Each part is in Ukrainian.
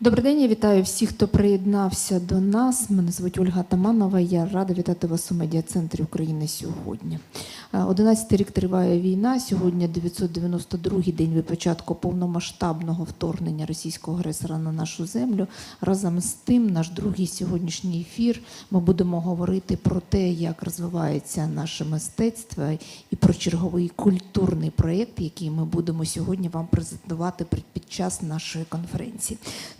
Добрий день, я вітаю всіх, хто приєднався до нас. Мене звуть Ольга Таманова. Я рада вітати вас у медіа-центрі України сьогодні. Е, 11 рік триває війна. Сьогодні 992-й день від початку повномасштабного вторгнення російського агресора на нашу землю. Разом з тим, наш другий сьогоднішній ефір. Ми будемо говорити про те, як розвивається наше мистецтво і про черговий культурний проєкт, який ми будемо сьогодні вам презентувати під час нашої конференції.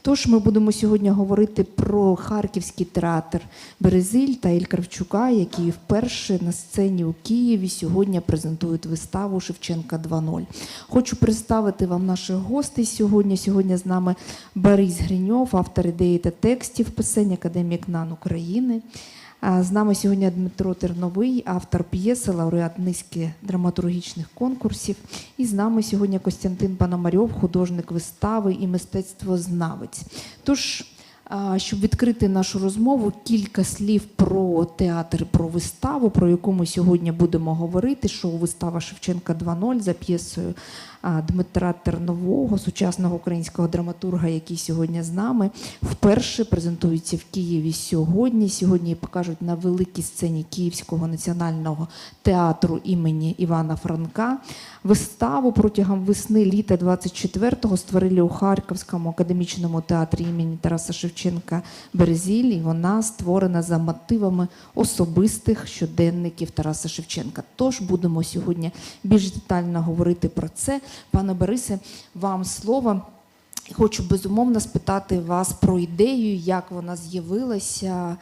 Тож ми будемо сьогодні говорити про Харківський театр Березиль та Іль Кравчука, які вперше на сцені у Києві сьогодні презентують виставу Шевченка 2.0. Хочу представити вам наших гостей сьогодні. Сьогодні з нами Борис Гриньов, автор ідеї та текстів писань, академік НАН України. З нами сьогодні Дмитро Терновий, автор п'єси, лауреат низки драматургічних конкурсів. І з нами сьогодні Костянтин Пономарьов, художник вистави і мистецтвознавець. Тож, щоб відкрити нашу розмову, кілька слів про театр, про виставу, про яку ми сьогодні будемо говорити. Шоу вистава Шевченка 2.0 за п'єсою Дмитра Тернового, сучасного українського драматурга, який сьогодні з нами, вперше презентується в Києві сьогодні. Сьогодні покажуть на великій сцені Київського національного театру імені Івана Франка. Виставу протягом весни літа 24-го створили у Харківському академічному театрі імені Тараса Шевченка Березіль. І вона створена за мотивами особистих щоденників Тараса Шевченка. Тож будемо сьогодні більш детально говорити про це. Пане Борисе, вам слово. Хочу безумовно спитати вас про ідею, як вона з'явилася,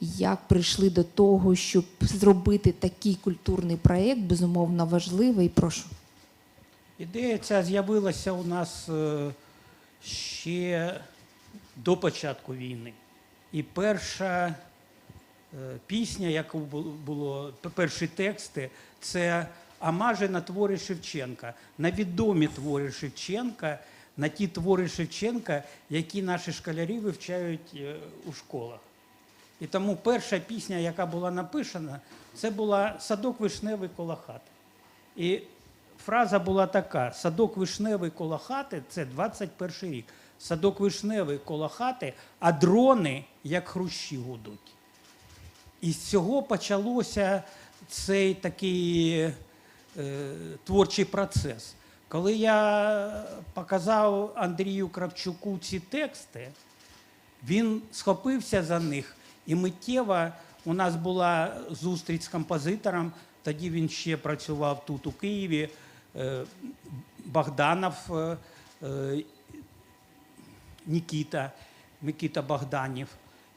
як прийшли до того, щоб зробити такий культурний проєкт, безумовно важливий. Прошу. Ідея ця з'явилася у нас е, ще до початку війни. І перша е, пісня, яку бу- було, перші тексти, це амажі на твори Шевченка, на відомі твори Шевченка, на ті твори Шевченка, які наші школярі вивчають е, у школах. І тому перша пісня, яка була написана, це була Садок вишневий коло хати. І фраза була така: садок вишневий коло хати це 21 рік. Садок вишневий коло хати, а дрони як хрущі гудуть. І з цього почалося цей такий е, творчий процес. Коли я показав Андрію Кравчуку ці тексти, він схопився за них, і миттєво у нас була зустріч з композитором. Тоді він ще працював тут, у Києві. е, Богданов е, е, Нікіта, Микита Богданів.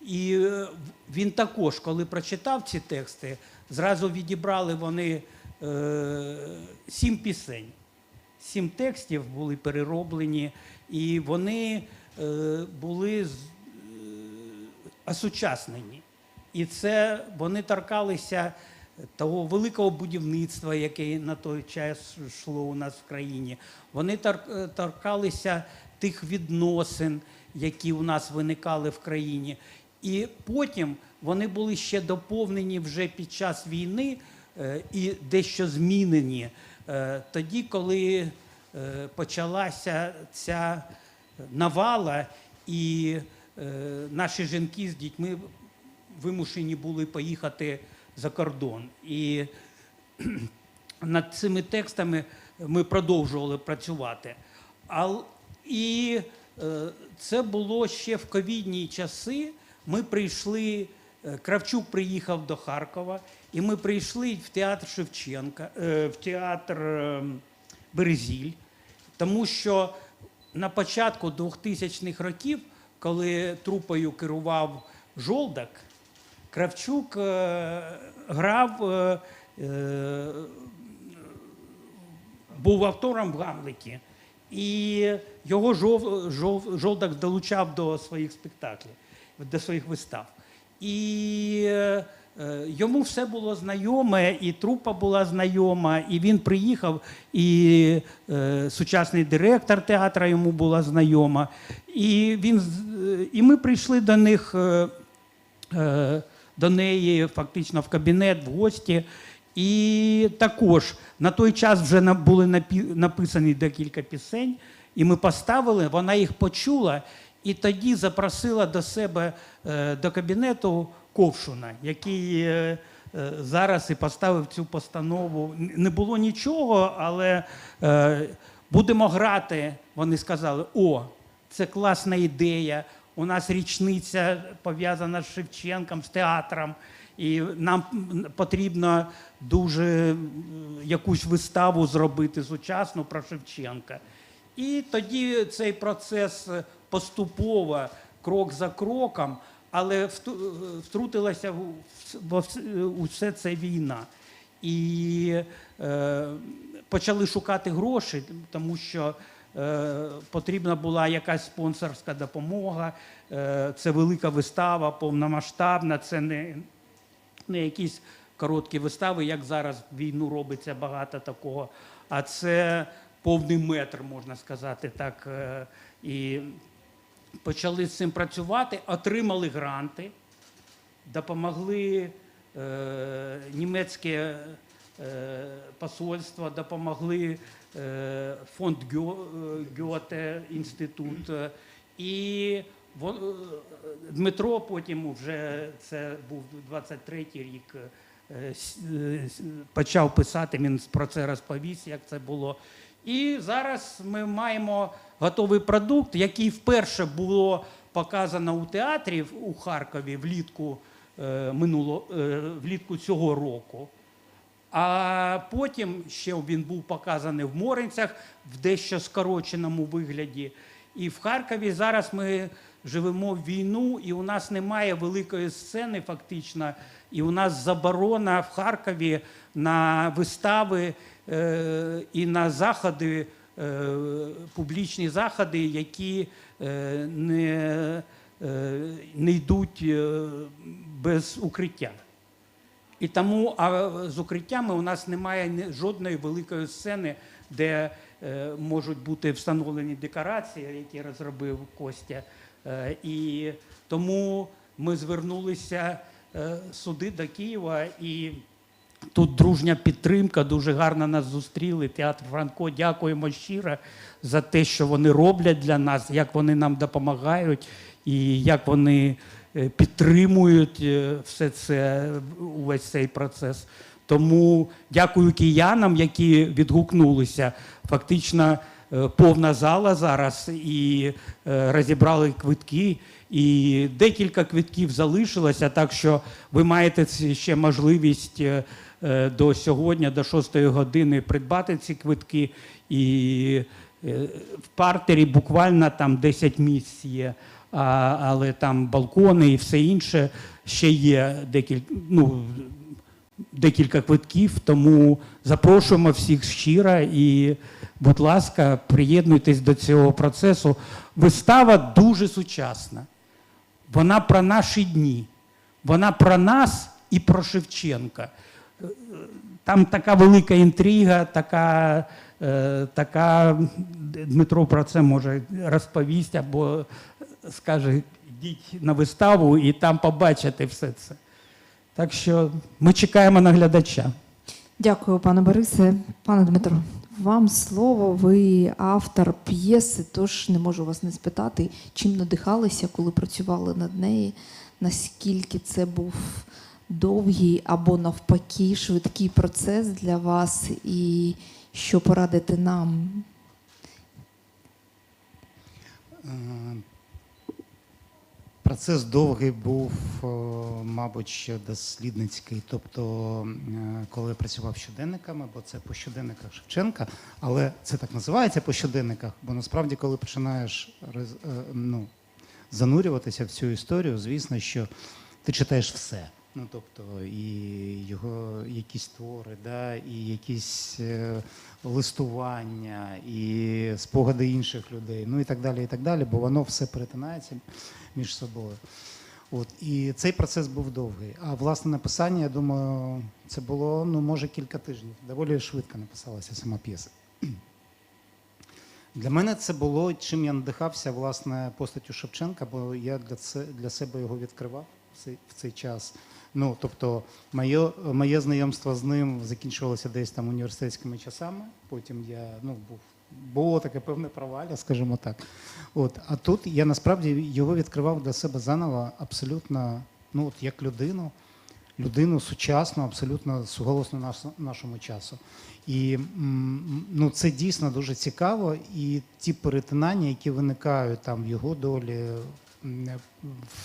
І е, він також, коли прочитав ці тексти, зразу відібрали вони е, сім пісень. Сім текстів були перероблені, і вони е, були осучаснені. І це вони торкалися того великого будівництва, яке на той час йшло у нас в країні. Вони тор- торкалися тих відносин, які у нас виникали в країні. І потім вони були ще доповнені вже під час війни е, і дещо змінені е, тоді, коли е, почалася ця навала, і наші жінки з дітьми вимушені були поїхати за кордон. І над цими текстами ми продовжували працювати. І е, це було ще в ковідні часи. Ми прийшли, е, Кравчук приїхав до Харкова, і ми прийшли в театр Шевченка, е, в театр е, Березіль, тому що на початку 2000-х років, коли трупою керував Жолдак, Кравчук грав, був автором в Гамлеті, і його жов, жов, Жолдак долучав до своїх спектаклів, до своїх вистав. І е, йому все було знайоме, і трупа була знайома, і він приїхав, і е, сучасний директор театру йому була знайома. І, він, і ми прийшли до них. е, е, до неї фактично в кабінет, в гості. І також на той час вже були написані декілька пісень, і ми поставили, вона їх почула, І тоді запросила до себе е, до кабінету Ковшуна, який е, е, зараз і поставив цю постанову. Не було нічого, але будемо грати. Вони сказали: о, це класна ідея. У нас річниця пов'язана з Шевченком, з театром. І нам потрібно дуже якусь виставу зробити сучасну про Шевченка. І тоді цей процес поступово, крок за кроком, але втрутилася в- во вс- у все це війна. І е, почали шукати гроші, тому що е, потрібна була якась спонсорська допомога. Е, це велика вистава, повномасштабна, це не, не якісь короткі вистави, як зараз війну робиться багато такого. А це повний метр, можна сказати так. Е, І почали з цим працювати, отримали гранти, допомогли е, німецьке е, посольство, допомогли е, фонд Гьо- е, інститут. Е, І Дмитро потім вже це був 23-й рік. е, е, Почав писати, він про це розповість, як це було. І зараз ми маємо готовий продукт, який вперше було показано у театрі у Харкові влітку е, минуло, е, влітку цього року. А потім ще він був показаний в Моринцях в дещо скороченому вигляді. І в Харкові зараз ми живемо в війну, і у нас немає великої сцени, фактично. І у нас заборона в Харкові на вистави е, і на заходи, е, публічні заходи, які е, не, е, не йдуть е, без укриття. І тому а з укриттями у нас немає жодної великої сцени, де е, можуть бути встановлені декорації, які розробив Костя. Е, і тому ми звернулися е, сюди до Києва і. Тут дружня підтримка, дуже гарно нас зустріли. Театр Франко, дякуємо щиро за те, що вони роблять для нас, як вони нам допомагають і як вони е, підтримують все це, увесь цей процес. Тому дякую киянам, які відгукнулися. Фактично повна зала зараз і е, розібрали квитки. І декілька квитків залишилося, так що ви маєте ще можливість е, е, до сьогодні, до 6 години придбати ці квитки. І е, в партері буквально там 10 місць є, але там балкони і все інше ще є декілька, ну, декілька квитків. Тому запрошуємо всіх щиро і, будь ласка, приєднуйтесь до цього процесу. Вистава дуже сучасна. Вона про наші дні. Вона про нас і про Шевченка. Там така велика інтрига, така, е, така Дмитро про це може розповість або скаже, йдіть на виставу і там побачите все це. Так що ми чекаємо на глядача. Дякую, пане Борисе. Пане Дмитро, вам слово. Ви автор п'єси, тож не можу вас не спитати, чим надихалися, коли працювали над нею, наскільки це був довгий або навпаки швидкий процес для вас, і що порадити нам? Процес довгий був, е, мабуть, ще дослідницький. Тобто, е, коли я працював щоденниками, бо це по щоденниках Шевченка, але це так називається по щоденниках, бо насправді, коли починаєш е, ну, занурюватися в цю історію, звісно, що ти читаєш все. Ну, тобто, і його якісь твори, да, і якісь е, листування, і спогади інших людей, ну і так далі, і так далі, бо воно все перетинається між собою. От, і цей процес був довгий. А власне написання, я думаю, це було ну, може кілька тижнів. Доволі швидко написалася сама п'єса. Для мене це було, чим я надихався власне постаттю Шевченка, бо я для, це, для себе його відкривав в цей, час. Ну, тобто, моє, моє знайомство з ним закінчувалося десь там університетськими часами. Потім я ну, був було таке певне провалля, скажімо так. От, а тут я насправді його відкривав для себе заново абсолютно, ну от як людину, людину сучасну, абсолютно суголосно наш, нашому часу. І ну, це дійсно дуже цікаво. І ті перетинання, які виникають там в його долі,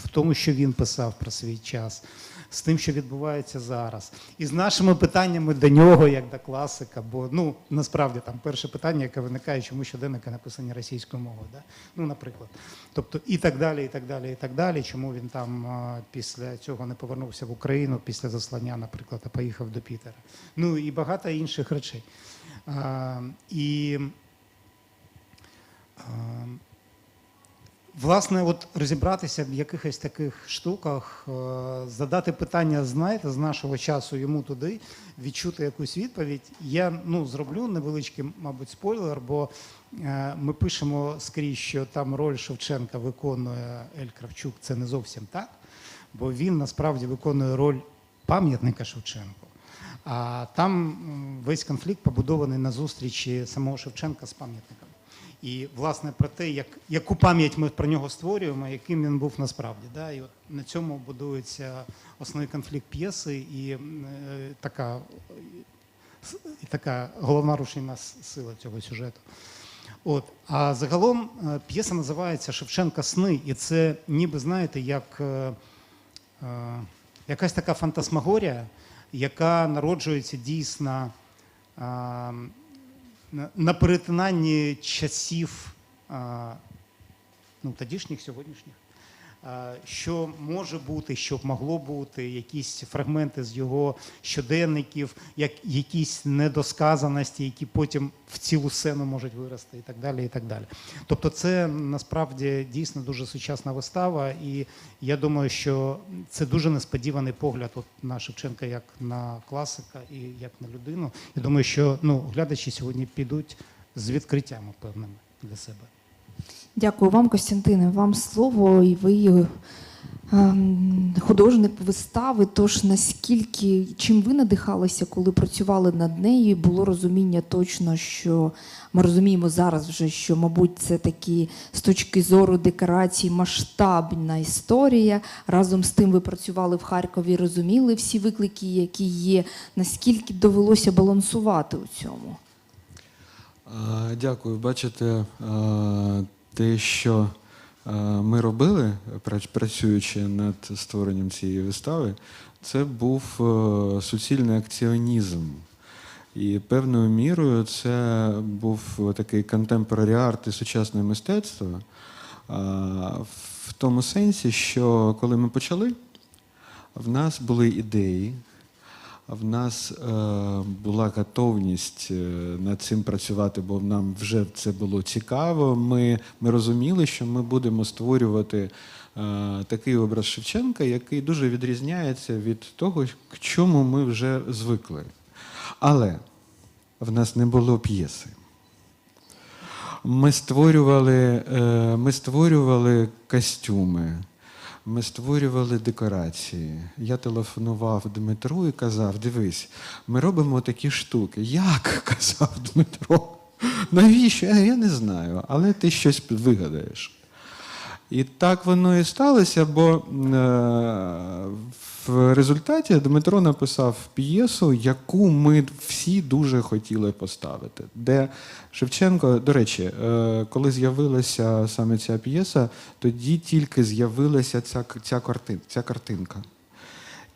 в тому, що він писав про свій час, з тим, що відбувається зараз, і з нашими питаннями до нього, як до класика. Бо ну насправді там перше питання, яке виникає, чому щоденники написані російською мовою, да? ну, наприклад. Тобто і так далі, і так далі, і так далі. Чому він там після цього не повернувся в Україну після заслання, наприклад, а поїхав до Пітера. Ну і багато інших речей. А, і а, Власне, от розібратися в якихось таких штуках, е, задати питання, знаєте, з нашого часу йому туди, відчути якусь відповідь. Я ну, зроблю невеличкий, мабуть, спойлер, бо е, ми пишемо скрізь, що там роль Шевченка виконує Ель Кравчук. Це не зовсім так, бо він насправді виконує роль пам'ятника Шевченку. А там весь конфлікт побудований на зустрічі самого Шевченка з пам'ятником. І, власне, про те, як, яку пам'ять ми про нього створюємо, яким він був насправді. Да? І от на цьому будується основний конфлікт п'єси і, е, така, і така головна рушійна сила цього сюжету. От. А загалом е, п'єса називається Шевченка сни, і це ніби, знаєте, як е, е, якась така фантасмагорія, яка народжується дійсно е, на- на перетинанні часів ну, тодішніх, сьогоднішніх. А, Що може бути, що могло бути, якісь фрагменти з його щоденників, як якісь недосказаності, які потім в цілу сцену можуть вирости, і так далі. і так далі. Тобто, це насправді дійсно дуже сучасна вистава, і я думаю, що це дуже несподіваний погляд от на Шевченка як на класика і як на людину. Я думаю, що ну, глядачі сьогодні підуть з відкриттями певними для себе. Дякую вам, Костянтине. Вам слово, і ви ем, художник вистави. Тож наскільки чим ви надихалися, коли працювали над нею? Було розуміння точно, що ми розуміємо зараз вже, що, мабуть, це такі з точки зору декорацій масштабна історія. Разом з тим ви працювали в Харкові, розуміли всі виклики, які є. Наскільки довелося балансувати у цьому? Дякую. Бачите, а, те, що ми робили, працюючи над створенням цієї вистави, це був е, суцільний акціонізм. І певною мірою це був такий contemporary арт і сучасне мистецтво. В тому сенсі, що коли ми почали, в нас були ідеї, в нас е, була готовність е, над цим працювати, бо нам вже це було цікаво. Ми, ми розуміли, що ми будемо створювати е, такий образ Шевченка, який дуже відрізняється від того, к чому ми вже звикли. Але в нас не було п'єси. Ми створювали, ми створювали костюми, ми створювали декорації. Я телефонував Дмитру і казав: дивись, ми робимо такі штуки. Як? казав Дмитро. Навіщо? «Е, Я не знаю, але ти щось вигадаєш. І так воно і сталося, бо е, в результаті Дмитро написав п'єсу, яку ми всі дуже хотіли поставити. Де Шевченко, до речі, е, коли з'явилася саме ця п'єса, тоді тільки з'явилася ця, ця, картин, ця картинка.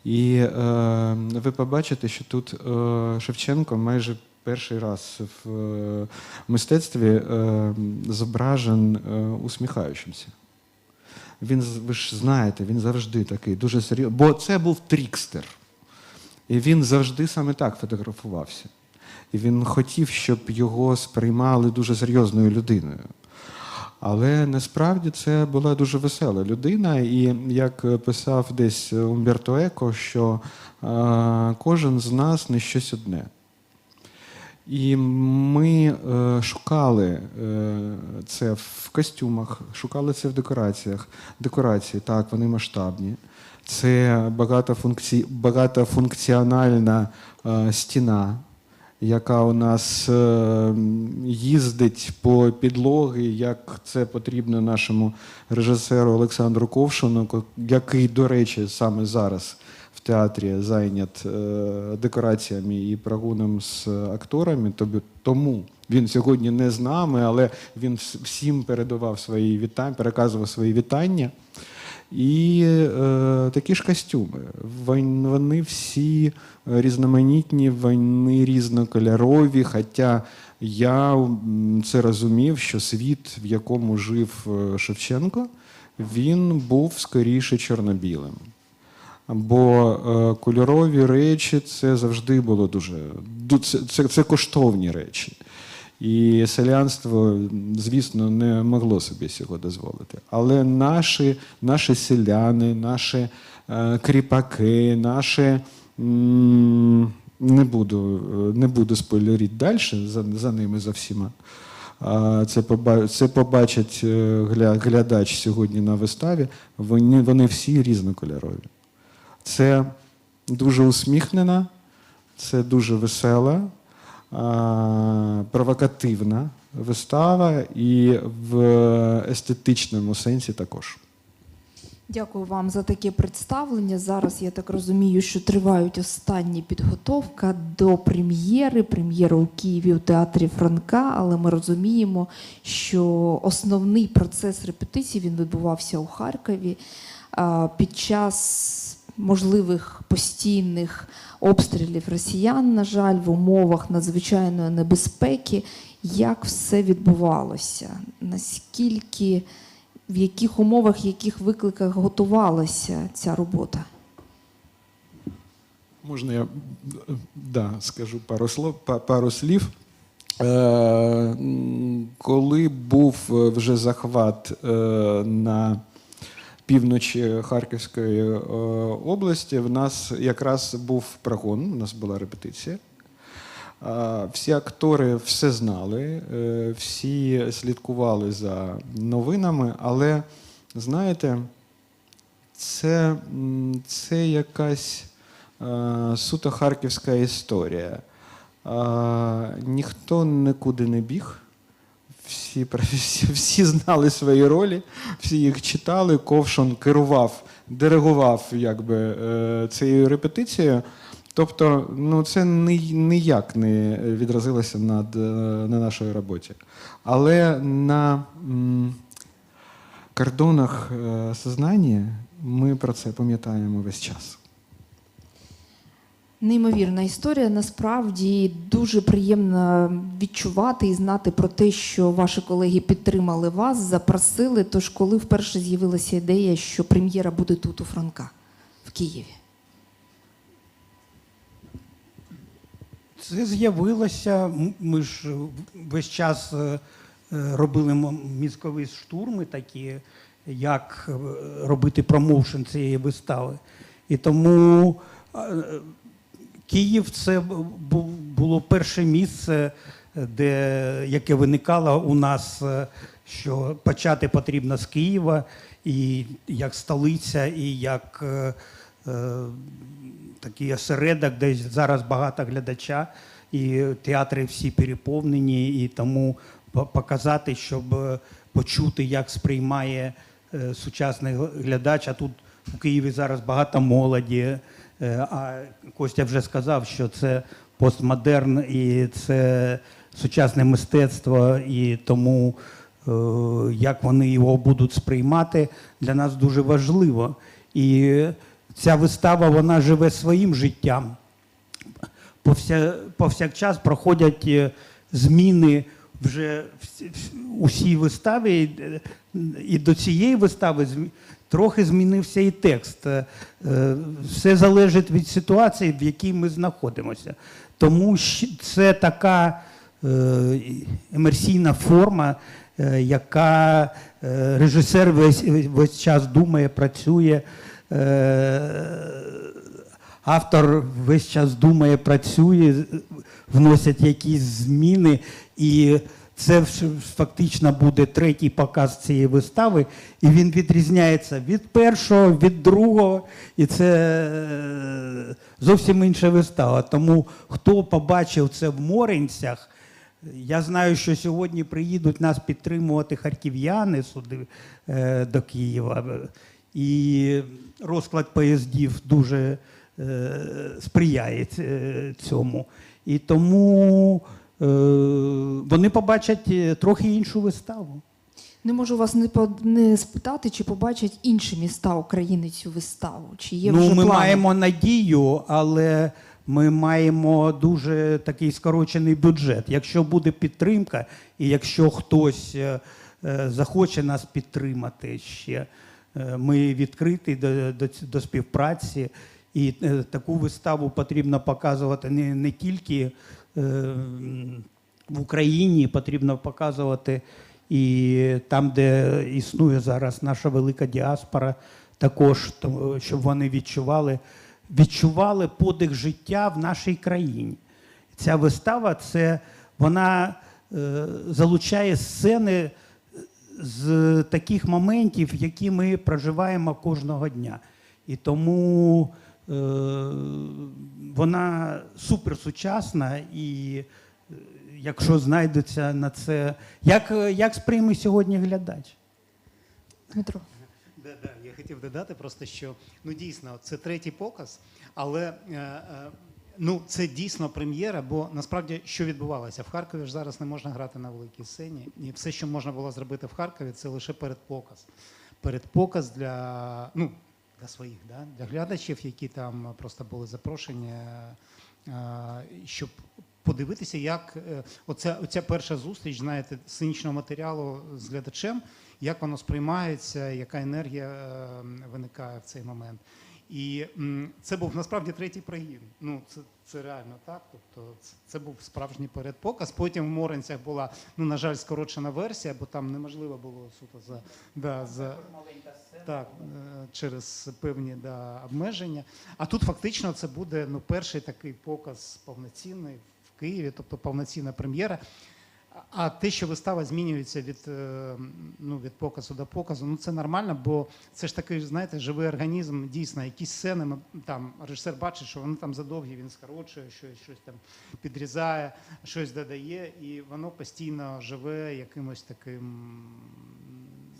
І е, ви побачите, що тут е, Шевченко майже перший раз в е, мистецтві е, зображен е, усміхаючимся. Він, ви ж знаєте, він завжди такий, дуже серйозний. Бо це був трікстер. І він завжди саме так фотографувався. І він хотів, щоб його сприймали дуже серйозною людиною. Але насправді це була дуже весела людина, і як писав десь Умберто Еко, що е, кожен з нас не щось одне. І ми е, шукали е, це в костюмах, шукали це в декораціях. Декорації, так, вони масштабні. Це багатофункці... багатофункціональна е, стіна, яка у нас е, їздить по підлоги, як це потрібно нашому режисеру Олександру Ковшину, який, до речі, саме зараз в театрі зайнят е, декораціями і прогоном з акторами. Тому він сьогодні не з нами, але він всім передавав свої вітання, переказував свої вітання. І е, такі ж костюми. Вони всі різноманітні, вони різнокольорові. Хоча я це розумів, що світ, в якому жив е, Шевченко, він був скоріше чорно-білим. Бо е, кольорові речі це завжди було дуже. Це, це, це коштовні речі. І селянство, звісно, не могло собі цього дозволити. Але наші, наші селяни, наші е, кріпаки, наші. Не буду, е, не буду спойлерити далі за, за ними за всіма. Це, це побачить е, глядач сьогодні на виставі. Вони, вони всі різнокольорові. Це дуже усміхнена, це дуже весела, провокативна вистава і в естетичному сенсі також. Дякую вам за таке представлення. Зараз я так розумію, що тривають останні підготовка до прем'єри. Прем'єра у Києві у театрі Франка. Але ми розуміємо, що основний процес репетицій він відбувався у Харкові під час можливих постійних обстрілів росіян. На жаль, в умовах надзвичайної небезпеки. Як все відбувалося? Наскільки в яких умовах, яких викликах готувалася ця робота? Можна я да, скажу пару слов, пару слів. Е, коли був е, вже захват е, на півночі Харківської е, області, в нас якраз був прогон, у нас була репетиція. Всі актори все знали, е, всі слідкували за новинами, але знаєте, це, це якась е, суто харківська історія. Ніхто нікуди не біг. Всі, всі, всі знали свої ролі, всі їх читали. Ковшон керував, диригував якби, е, цією репетицією. Тобто, ну, це ні- ніяк не відразилося над, е, на нашій роботі. Але на м, кордонах е, сознання ми про це пам'ятаємо весь час. Неймовірна історія. Насправді дуже приємно відчувати і знати про те, що ваші колеги підтримали вас, запросили. Тож, коли вперше з'явилася ідея, що прем'єра буде тут у Франка в Києві. Це з'явилося. Ми ж весь час е, е, робили мізкові штурми такі, як е, робити промоушен цієї вистави. І тому Київ це бу- було перше місце, де, яке виникало у нас, е, що почати потрібно з Києва, і як столиця, і як е, е, такий осередок, де зараз багато глядача, і театри всі переповнені, і тому показати, щоб е, почути, як сприймає сучасний глядач. А тут у Києві зараз багато молоді. Е, А Костя вже сказав, що це постмодерн і це сучасне мистецтво, і тому е, як вони його будуть сприймати, для нас дуже важливо. І ця вистава вона живе своїм життям. Повся, повсякчас проходять е, зміни вже у виставі. І до цієї вистави трохи змінився і текст. Е, е, Все залежить від ситуації, в якій ми знаходимося. Тому це така е, емерсійна форма, яка режисер весь, весь час думає, працює. Автор весь час думає, працює, вносять якісь зміни, і Це фактично буде третій показ цієї вистави, і він відрізняється від першого, від другого, і це е, зовсім інша вистава. Тому хто побачив це в Моринцях, я знаю, що сьогодні приїдуть нас підтримувати харків'яни сюди е, до Києва. І розклад поїздів дуже е, сприяє цьому. І тому вони побачать е, трохи іншу виставу. Не можу вас не, не спитати, чи побачать інші міста України цю виставу. Чи є ну, вже ми плани? маємо надію, але ми маємо дуже такий скорочений бюджет. Якщо буде підтримка, і якщо хтось е, е, захоче нас підтримати ще, е, ми відкриті до, до, до співпраці. І е, таку виставу потрібно показувати не, не тільки е, в Україні, потрібно показувати і там, де існує зараз наша велика діаспора, також щоб вони відчували, відчували подих життя в нашій країні. Ця вистава це вона е, залучає сцени з таких моментів, які ми проживаємо кожного дня. І тому вона суперсучасна і е, якщо знайдеться на це, як, е, як сприйме сьогодні глядач? Дмитро. Да, да, я хотів додати просто, що ну дійсно це третій показ, але е, е, ну це дійсно прем'єра, бо насправді що відбувалося в Харкові ж зараз не можна грати на великій сцені, і все, що можна було зробити в Харкові, це лише передпоказ. Передпоказ для ну для своїх, да, для глядачів, які там просто були запрошені, е, щоб подивитися, як е, оця, оця перша зустріч, знаєте, сценічного матеріалу з глядачем, як воно сприймається, яка енергія е, виникає в цей момент. І це був насправді третій прогін. Ну, це, це реально так. Тобто, це, був справжній передпоказ. Потім в Моренцях була, ну, на жаль, скорочена версія, бо там неможливо було суто за, да, за так, е, через певні да, обмеження. А тут фактично це буде ну, перший такий показ повноцінний в Києві, тобто повноцінна прем'єра. А те, що вистава змінюється від, е, ну, від показу до показу, ну це нормально, бо це ж такий, знаєте, живий організм, дійсно, якісь сцени, ми, там режисер бачить, що вони там задовгі, він скорочує, щось, щось там підрізає, щось додає, і воно постійно живе якимось таким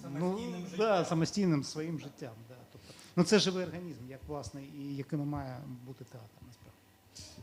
Самостійним ну, життям. Да, самостійним своїм життям. Да. Тобто, ну це живий організм, як власне, і яким має бути театр, насправді.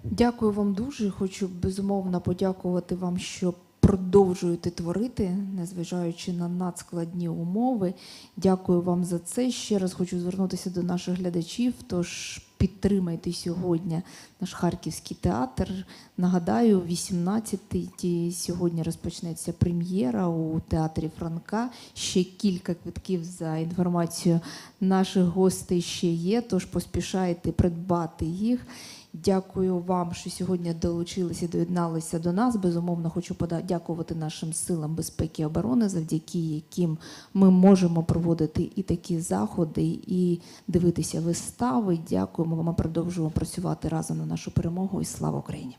Дякую вам дуже. Хочу безумовно подякувати вам, що продовжуєте творити, незважаючи на надскладні умови. Дякую вам за це. Ще раз хочу звернутися до наших глядачів. Тож підтримайте сьогодні наш харківський театр. Нагадаю, 18-й сьогодні розпочнеться прем'єра у театрі Франка. Ще кілька квитків за інформацією наших гостей ще є. Тож поспішайте придбати їх. Дякую вам, що сьогодні долучилися, доєдналися до нас. Безумовно, хочу подякувати нашим силам безпеки і оборони, завдяки яким ми можемо проводити і такі заходи, і дивитися вистави. Дякуємо вам. Ми продовжуємо працювати разом на нашу перемогу. І слава Україні!